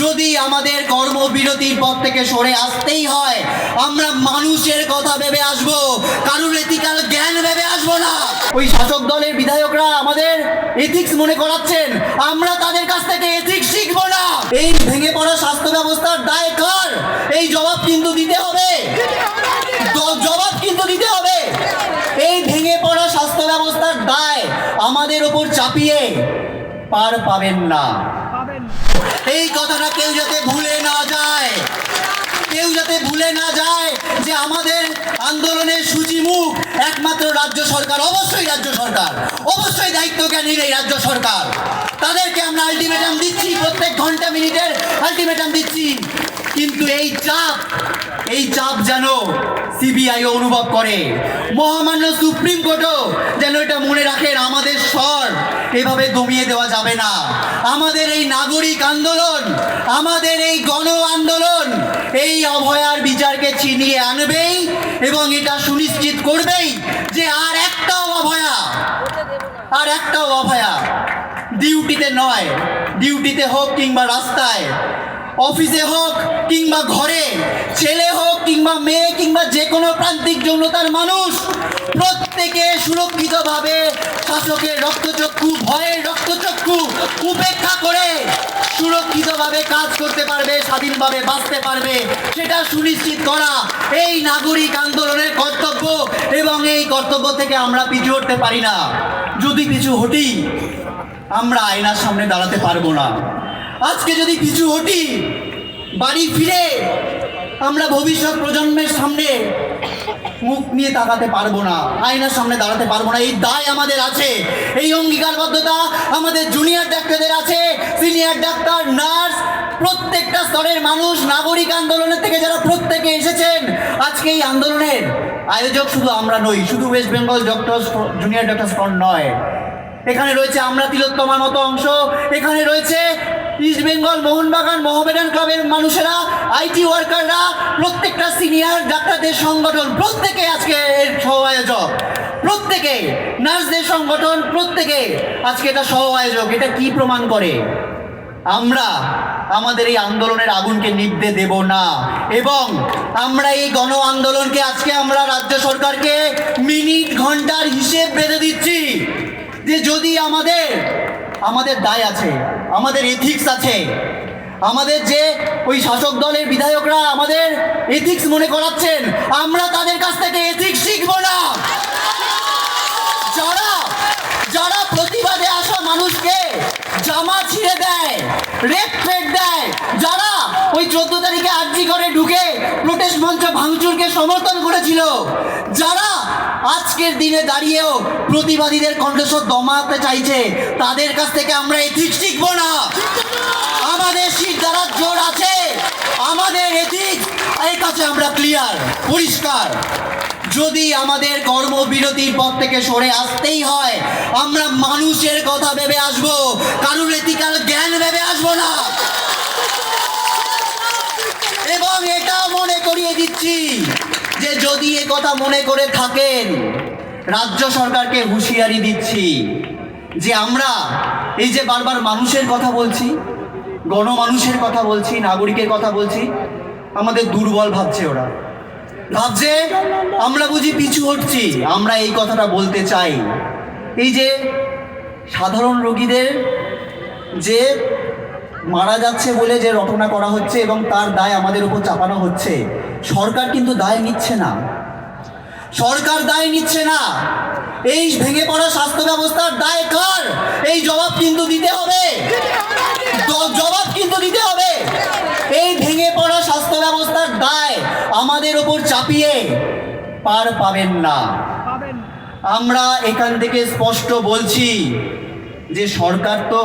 যদি আমাদের কর্মবিরতির পথ থেকে সরে আসতেই হয়, আমরা মানুষের কথা ভেবে আসব, কারুর এথিক্যাল জ্ঞান ভেবে আসব না। ওই শাসক দলের বিধায়করা আমাদের এথিক্স মনে করাচ্ছেন, আমরা তাদের কাছ থেকে এথিক্স শিখব না। এই ভেঙে পড়া স্বাস্থ্য ব্যবস্থার দায় কার? এই জবাব কিন্তু দিতে হবে। জবাব কিন্তু দিতে হবে। এই ভেঙে পড়া স্বাস্থ্য ব্যবস্থার দায় আমাদের ওপর চাপিয়ে পার পাবেন না। এই কথাটা কেউ যাতে ভুলে না যায়, কেউ যাতে ভুলে না যায় যে আমাদের আন্দোলনের সূচিমুখ একমাত্র রাজ্য সরকার, অবশ্যই রাজ্য সরকার, অবশ্যই দায়িত্ব জ্ঞানীর এই রাজ্য সরকার। তাদেরকে আমরা আলটিমেটাম দিচ্ছি, প্রত্যেক ঘণ্টা মিনিটের আলটিমেটাম দিচ্ছি। কিন্তু এই চাপ এই চাপ যেন সিবিআইও অনুভব করে। মহামান্য সুপ্রিম কোর্টও যেন এটা মনে রাখেন আমাদের স্বর এভাবে দমিয়ে দেওয়া যাবে না। আমাদের এই নাগরিক আন্দোলন, আমাদের এই গণ আন্দোলন, এই অভয়ার বিচারকে ছিনিয়ে আনবেই এবং এটা সুনিশ্চিত করবেই যে আর একটাও অভয়া, আর একটাও অভয়া ডিউটিতে নয়, ডিউটিতে হোক কিংবা রাস্তায় অফিসে হোক কিংবা ঘরে, ছেলে হোক কিংবা মেয়ে কিংবা যে কোনো প্রান্তিক যৌনতার মানুষ, প্রত্যেকে সুরক্ষিতভাবে শাসকের রক্তচক্ষু, ভয়ের রক্তচক্ষু উপেক্ষা করে সুরক্ষিতভাবে কাজ করতে পারবে, স্বাধীনভাবে বাঁচতে পারবে। সেটা সুনিশ্চিত করা এই নাগরিক আন্দোলনের কর্তব্য এবং এই কর্তব্য থেকে আমরা পিছু হটতে পারি না। যদি পিছু হটি, আমরা আয়নার সামনে দাঁড়াতে পারব না। আজকে যদি পিছু হটি বাড়ি ফিরে আমরা ভবিষ্যৎ প্রজন্মের সামনে মুখ নিয়ে তাকাতে পারব না, আয়নার সামনে দাঁড়াতে পারব না। এই দায় আমাদের আছে, এই অঙ্গীকারবদ্ধতা আমাদের জুনিয়র ডাক্তারদের আছে। সিনিয়র ডাক্তার নার্স প্রত্যেকটা স্তরের মানুষ, নাগরিক আন্দোলনের থেকে যারা প্রত্যেকে এসেছেন, আজকে এই আন্দোলনের আয়োজক শুধু আমরা নই, শুধু West Bengal doctors junior doctors front নয়। এখানে রয়েছে আমরা তিলোত্তমার মতো অংশ, এখানে রয়েছে ইস্ট বেঙ্গল মোহনবাগান মোহামেডান ক্লাবের মানুষেরা আইটি ওয়ার্কাররা প্রত্যেকটা সিনিয়র ডাক্তারদের সংগঠন, প্রত্যেকে আজকে এর সহ আয়োজক প্রত্যেকে, নার্সদের সংগঠন, প্রত্যেকে আজকে এটা সহ আয়োজক এটা কি প্রমাণ করে? আমরা আমাদের এই আন্দোলনের আগুনকে নিভতে দেব না। এবং আমরা এই গণ আন্দোলনকে আজকে আমরা রাজ্য সরকারকে মিনিট ঘণ্টার হিসেব বেঁধে দিচ্ছি যে যদি আমাদের আমাদের দায় আছে, আমাদের এথিক্স আছে। আমাদের যে ওই শাসক দলের বিধায়করা আমাদের এথিক্স মনে করাচ্ছেন, আমরা তাদের কাছ থেকে এথিক্স শিখব না। যারা যারা প্রতিবাদে আসা মানুষকে জামা ছিঁড়ে দেয়, রেপ ফেট দেয়, যারা ওই চোদ্দ তারিখে আর্জি করে ঢুকে প্রোটেস্ট মঞ্চ ভাঙচুরকে সমর্থন করেছিল, যারা আজকের দিনে দাঁড়িয়েও প্রতিবাদীদের কণ্ঠস্বর দমাতে চাইছে। তাদের কাছ থেকে আমরা এথিক শিখব না। আমাদের শীত দ্বারা জোর আছে। আমাদের এথিক এর কাছে আমরা ক্লিয়ার পরিষ্কার। যদি আমাদের কর্মবিরতির পথ থেকে সরে আসতেই হয়, আমরা মানুষের কথা ভেবে আসব। কারুর এথিক্যাল জ্ঞান ভেবে আসব না। এবং এটা মনে করিয়ে দিচ্ছি যদি এ কথা মনে করে থাকেন, রাজ্য সরকারকে হুঁশিয়ারি দিচ্ছি যে আমরা এই যে বারবার মানুষের কথা বলছি, গণমানুষের কথা বলছি, নাগরিকের কথা বলছি, আমাদের দুর্বল ভাবছে ওরা। ভাবছে, আমরা বুঝি পিছু হটছি, আমরা এই কথাটা বলতে চাই। এই যে সাধারণ রোগীদের যে মারা যাচ্ছে বলে যে রটনা করা হচ্ছে এবং তার দায় আমাদের উপর চাপানো হচ্ছে। সরকার কিন্তু দায় নিচ্ছে না। সরকার দায় নিচ্ছে না। এই ভেঙে পড়া স্বাস্থ্য ব্যবস্থার দায় কার? এই জবাব কিন্তু দিতে হবে। জবাব কিন্তু দিতে হবে। এই ভেঙে পড়া স্বাস্থ্য ব্যবস্থার দায় আমাদের ওপর চাপিয়ে পার পাবেন না। আমরা এখান থেকে স্পষ্ট বলছি যে সরকার তো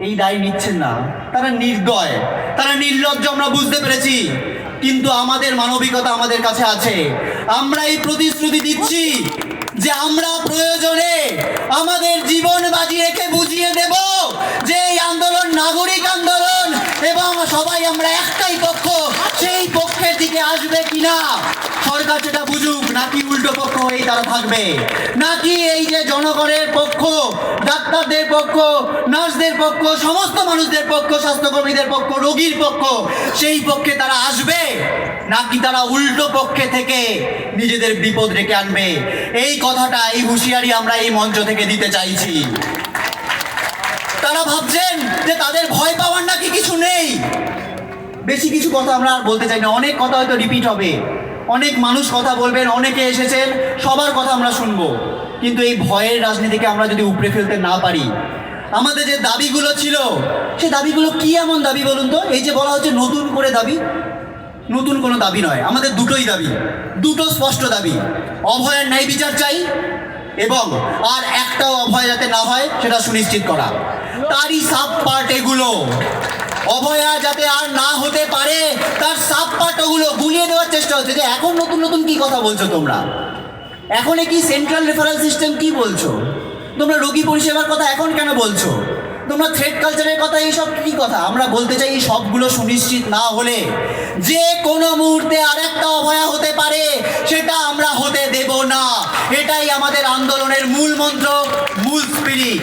এই দায় নিচ্ছেন না। তারা নির্দয়। তারা নির্লজ্জ, আমরা বুঝতে পেরেছি। কিন্তু আমাদের মানবিকতা আমাদের কাছে আছে। আমরা এই প্রতিশ্রুতি দিচ্ছি যে আমরা প্রয়োজনে আমাদের জীবন বাজি রেখে বুঝিয়ে দেব যে এই আন্দোলন নাগরিক আন্দোলন এবং সবাই আমরা একটাই পক্ষ। সেই পক্ষের দিকে আসবে কিনা? সরকার সেটা বুঝুক, নাকি উল্টো পক্ষ তারা থাকবে। নাকি এই যে জনগণের পক্ষ, ডাক্তারদের পক্ষ, নার্সদের পক্ষ, সমস্ত মানুষদের পক্ষ, স্বাস্থ্যকর্মীদের পক্ষ, রোগীর পক্ষ, সেই পক্ষে তারা আসবে? নাকি তারা উল্টো পক্ষে থেকে নিজেদের বিপদ রেখে আনবে? এই কথাটা, এই হুঁশিয়ারি আমরা এই মঞ্চ থেকে দিতে চাইছি। তারা ভাবছেন যে তাদের ভয় পাওয়ার নাকি কিছু নেই। বেশি কিছু কথা আমরা আর বলতে চাই না। অনেক কথা হয়তো রিপিট হবে। অনেক মানুষ কথা বলবেন, অনেকে এসেছেন, সবার কথা আমরা শুনব। কিন্তু এই ভয়ের রাজনীতিকে আমরা যদি উপড়ে ফেলতে না পারি, আমাদের যে দাবিগুলো ছিল, সে দাবিগুলো কি এমন দাবি বলুন তো? এই যে বলা হচ্ছে নতুন করে দাবি। নতুন কোনো দাবি নয়, আমাদের দুটোই দাবি। দুটো স্পষ্ট দাবি, অভয়ের ন্যায় বিচার চাই এবং আর একটাও অভয় যাতে না হয়, সেটা সুনিশ্চিত করা। তারই সাব পার্ট এগুলো। অভয়া যাতে আর না হতে পারে, তার সাপ পার্ট ওগুলো গুলিয়ে দেওয়ার চেষ্টা হচ্ছে। যে এখন নতুন নতুন কি কথা বলছো তোমরা? এখন কি সেন্ট্রাল রেফারেল সিস্টেম কি বলছো? তোমরা রোগী পরিষেবার কথা এখন কেন বলছো? তোমরা থ্রেড কালচারের কথা, এইসব কি কথা? আমরা বলতে চাই এই সবগুলো সুনিশ্চিত না হলে যে কোনো মুহূর্তে আরেকটা অভয়া হতে পারে, সেটা আমরা হতে দেব না। এটাই আমাদের আন্দোলনের মূল মন্ত্র, মূল স্পিরিট